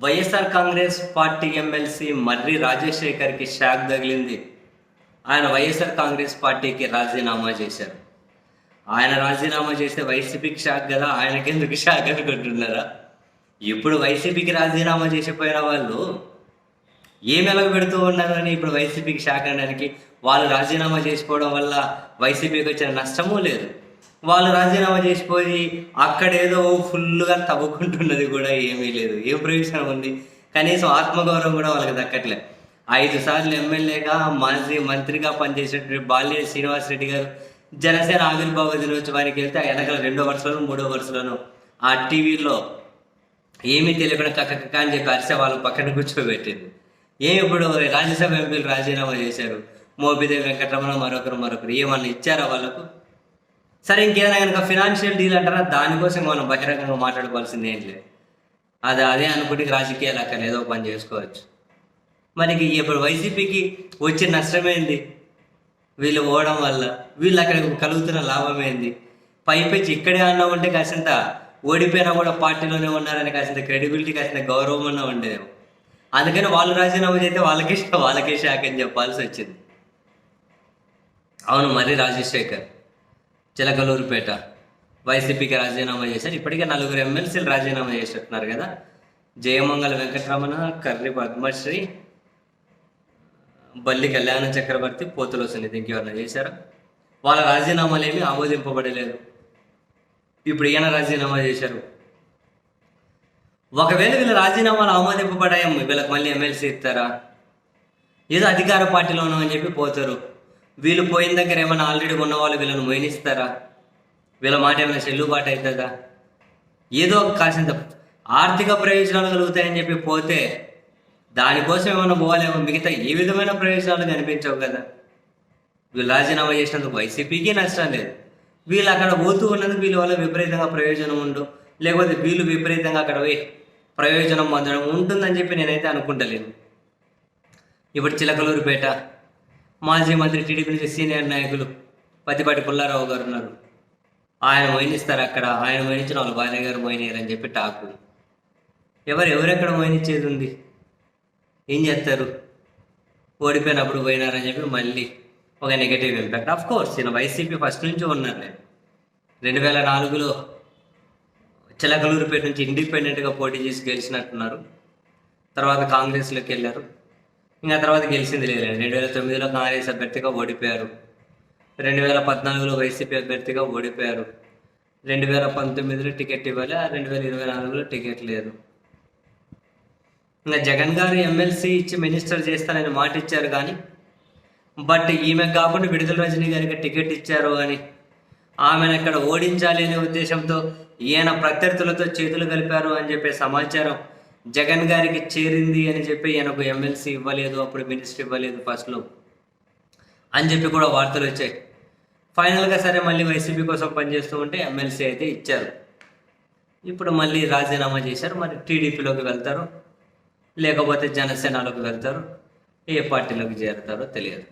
YSR Congress party MLC Marri రాజశేఖర్కి shock తగిలింది. ఆయన వైఎస్ఆర్ కాంగ్రెస్ పార్టీకి రాజీనామా చేశారు. ఆయన రాజీనామా చేస్తే వైసీపీకి షాక్ కదా? ఆయనకెందుకు షాక్ అనుకుంటున్నారా? ఇప్పుడు వైసీపీకి రాజీనామా చేసిపోయిన వాళ్ళు ఏం ఎలాగ పెడుతూ ఉన్నారని ఇప్పుడు వైసీపీకి షాక్ అనడానికి? వాళ్ళు రాజీనామా చేసుకోవడం వల్ల వైసీపీకి వచ్చిన నష్టమూ లేదు. వాళ్ళు రాజీనామా చేసిపోయి అక్కడేదో ఫుల్గా తవ్వుకుంటున్నది కూడా ఏమీ లేదు. ఏం ప్రయోజనం ఉంది? కనీసం ఆత్మగౌరవం కూడా వాళ్ళకి దక్కట్లే. ఐదు సార్లు ఎమ్మెల్యేగా మాజీ మంత్రిగా పనిచేసినటువంటి బాల్య శ్రీనివాసరెడ్డి గారు జనసేన ఆవిర్భావ దినోత్సవానికి వెళ్తే వెనకాల రెండో వరుసలోను మూడో వరుసలోను ఆ టీవీలో ఏమీ తెలియకుండా కక్క కక్క అని చెప్పి అరిసే వాళ్ళు పక్కన కూర్చోబెట్టింది. ఏం ఇప్పుడు రాజ్యసభ ఎంపీలు రాజీనామా చేశారు? మోపిదేవి వెంకటరమణ మరొకరు మరొకరు ఏమన్నా ఇచ్చారా వాళ్ళకు? సరే ఇంకేదైనా కనుక ఫినాన్షియల్ డీల్ అంటారా? దానికోసం మనం బహిరంగంగా మాట్లాడుకోవాల్సింది ఏం లేదు. అది అదే అనుకుంటే రాజకీయాలు అక్కడ ఏదో పని చేసుకోవచ్చు. మరి ఇప్పుడు వైసీపీకి వచ్చే నష్టమేంది వీళ్ళు పోవడం వల్ల వీళ్ళు అక్కడ కలుగుతున్న లాభం ఏంది? పైపెచ్చి ఇక్కడే అన్నా ఉంటే కాసింత ఓడిపోయినా కూడా పార్టీలోనే ఉన్నారని కాసింత క్రెడిబిలిటీ కాసింత గౌరవం అన్న ఉండేదేమో. అందుకని వాళ్ళు రాజీనామా చేస్తే వాళ్ళకే వాళ్ళకే షాక్ అని చెప్పాల్సి వచ్చింది. అవును మరి రాజశేఖర్. చిలకలూరుపేట వైసీపీకి రాజీనామా చేశారు. ఇప్పటికే నలుగురు ఎమ్మెల్సీలు రాజీనామా చేసేట్టున్నారు కదా. జయమంగళ వెంకటరమణ కర్రి పద్మశ్రీ బల్లి కళ్యాణ చక్రవర్తి పోతులో సునీత ఇంకెవరన్నా చేశారు? వాళ్ళ రాజీనామాలు ఏమీ ఆమోదింపబడలేదు. ఇప్పుడు ఈయన రాజీనామా చేశారు. ఒకవేళ వీళ్ళ రాజీనామాలు ఆమోదింపబడాయేమో వీళ్ళకి మళ్ళీ ఎమ్మెల్సీ ఇస్తారా? ఏదో అధికార పార్టీలో ఉన్నామని చెప్పి పోతారు. వీళ్ళు పోయిన దగ్గర ఏమైనా ఆల్రెడీ ఉన్న వాళ్ళు వీళ్ళని మొయినిస్తారా? వీళ్ళ మాట ఏమైనా చెల్లుబాటు అవుతుందా? ఏదో ఒక కాసింత ఆర్థిక ప్రయోజనాలు కలుగుతాయని చెప్పి పోతే దానికోసం ఏమైనా పోవాలేమో మిగతా ఏ విధమైన ప్రయోజనాలు కనిపించవు కదా. వీళ్ళు రాజీనామా చేసినందుకు వైసీపీకి నష్టం లేదు. వీళ్ళు అక్కడ పోతూ ఉన్నందుకు వీళ్ళ వల్ల విపరీతంగా ప్రయోజనం ఉండు లేకపోతే వీళ్ళు విపరీతంగా అక్కడ పోయి ప్రయోజనం పొందడం ఉంటుందని చెప్పి నేనైతే అనుకుంటలేను. ఇప్పుడు చిలకలూరుపేట మాజీ మంత్రి టీడీపీ నుంచి సీనియర్ నాయకులు పత్తిపాటి పుల్లారావు గారు ఉన్నారు. ఆయన మొయినిస్తారు అక్కడ. ఆయన మోయించిన వాళ్ళు భార్య గారు మొయినారు అని చెప్పి టాకు. ఎవరు ఎవరెక్కడ మొయినిచ్చేది ఉంది? ఏం చేస్తారు? ఓడిపోయినప్పుడు పోయినారని చెప్పి మళ్ళీ ఒక నెగటివ్ ఇంపాక్ట్ ఆఫ్ కోర్స్ నేను వైసీపీ ఫస్ట్ నుంచి ఉన్నారు రెండు వేల నాలుగులో చిలకలూరుపేట నుంచి ఇండిపెండెంట్గా పోటీ చేసి గెలిచినట్టున్నారు. తర్వాత కాంగ్రెస్లోకి వెళ్ళారు. ఇంకా తర్వాత గెలిచింది లేదండి రెండు వేల తొమ్మిదిలో కాంగ్రెస్ అభ్యర్థిగా ఓడిపోయారు. రెండు వేల పద్నాలుగులో వైసీపీ అభ్యర్థిగా ఓడిపోయారు. రెండు వేల పంతొమ్మిదిలో టికెట్ ఇవ్వాలి ఆ రెండు వేల ఇరవై నాలుగులో టికెట్ లేదు. ఇంకా జగన్ గారు ఎమ్మెల్సీ ఇచ్చి మినిస్టర్ చేస్తానని మాట ఇచ్చారు కానీ బట్ ఈమె కాకుండా విడుదల రజనీ గారికి టికెట్ ఇచ్చారు అని. ఆమెను అక్కడ ఓడించాలి అనే ఉద్దేశంతో ఈయన ప్రత్యర్థులతో చేతులు కలిపారు అని చెప్పే సమాచారం జగన్ గారికి చేరింది అని చెప్పి ఈయనకు ఎమ్మెల్సీ ఇవ్వలేదు అప్పుడు మినిస్టర్ ఇవ్వలేదు ఫస్ట్లో అని చెప్పి కూడా వార్తలు వచ్చాయి. ఫైనల్గా సరే మళ్ళీ వైసీపీ కోసం పనిచేస్తూ ఉంటే ఎమ్మెల్సీ అయితే ఇచ్చారు. ఇప్పుడు మళ్ళీ రాజీనామా చేశారు మరి టీడీపీలోకి వెళ్తారు లేకపోతే జనసేనలోకి వెళ్తారు ఏ పార్టీలోకి చేరుతారో తెలియదు.